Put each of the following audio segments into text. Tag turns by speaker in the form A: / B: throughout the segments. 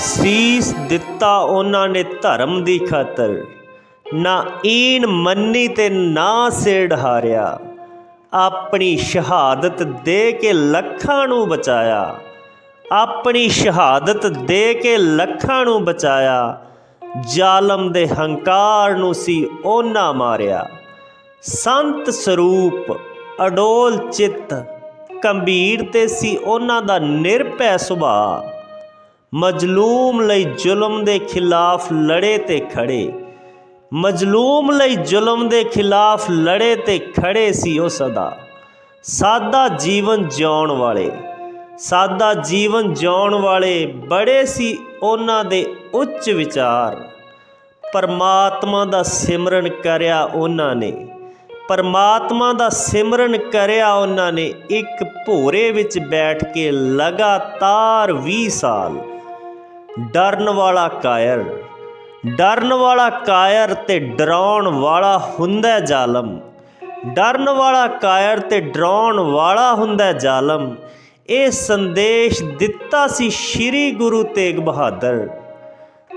A: ਸੀਸ ਦਿੱਤਾ ਉਹਨਾਂ ਨੇ ਧਰਮ ਦੀ ਖਾਤਰ। ਨਾ ਈਨ ਮੰਨੀ ਤੇ ਨਾ ਸਿਰ ਹਾਰਿਆ। ਆਪਣੀ ਸ਼ਹਾਦਤ ਦੇ ਕੇ ਲੱਖਾਂ ਨੂੰ ਬਚਾਇਆ। ਆਪਣੀ ਸ਼ਹਾਦਤ ਦੇ ਕੇ ਲੱਖਾਂ ਨੂੰ ਬਚਾਇਆ। ਜ਼ਾਲਮ ਦੇ ਹੰਕਾਰ ਨੂੰ ਸੀ ਉਹਨਾਂ ਮਾਰਿਆ। ਸੰਤ ਸਰੂਪ ਅਡੋਲ ਚਿੱਤ ਗੰਭੀਰ ਤੇ ਸੀ ਉਹਨਾਂ ਦਾ ਨਿਰਭੈ ਸੁਭਾਅ। ਮਜਲੂਮ ਲਈ ਜ਼ੁਲਮ ਦੇ ਖਿਲਾਫ ਲੜੇ ਤੇ ਖੜੇ। ਮਜਲੂਮ ਲਈ ਜ਼ੁਲਮ ਦੇ ਖਿਲਾਫ ਲੜੇ ਤੇ ਖੜੇ ਸੀ ਉਹ ਸਦਾ। ਸਾਦਾ ਜੀਵਨ ਜਿਉਣ ਵਾਲੇ, ਸਾਦਾ ਜੀਵਨ ਜਿਉਣ ਵਾਲੇ ਬੜੇ ਸੀ ਉਹਨਾਂ ਦੇ ਉੱਚ ਵਿਚਾਰ। ਪਰਮਾਤਮਾ ਦਾ ਸਿਮਰਨ ਕਰਿਆ ਉਹਨਾਂ ਨੇ, ਪਰਮਾਤਮਾ ਦਾ ਸਿਮਰਨ ਕਰਿਆ ਉਹਨਾਂ ਨੇ। ਇੱਕ ਭੋਰੇ ਵਿੱਚ ਬੈਠ ਕੇ ਲਗਾਤਾਰ 20 ਸਾਲ ਡਰਨ ਵਾਲਾ ਕਾਇਰ। ਡਰਨ ਵਾਲਾ ਕਾਇਰ ਤੇ ਡਰਾਉਣ ਵਾਲਾ ਹੁੰਦਾ ਜ਼ਾਲਮ। ਡਰਨ ਵਾਲਾ ਕਾਇਰ ਤੇ ਡਰਾਉਣ ਵਾਲਾ ਹੁੰਦਾ ਜ਼ਾਲਮ। ਇਹ ਸੰਦੇਸ਼ ਦਿੱਤਾ ਸੀ ਸ੍ਰੀ ਗੁਰੂ ਤੇਗ ਬਹਾਦਰ।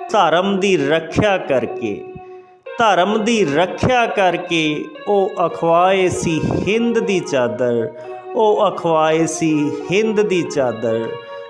A: ਧਰਮ ਦੀ ਰੱਖਿਆ ਕਰਕੇ। ਧਰਮ ਦੀ ਰੱਖਿਆ ਕਰਕੇ ਉਹ ਅਖਵਾਏ ਸੀ ਹਿੰਦ ਦੀ ਚਾਦਰ। ਉਹ ਅਖਵਾਏ ਸੀ ਹਿੰਦ ਦੀ ਚਾਦਰ।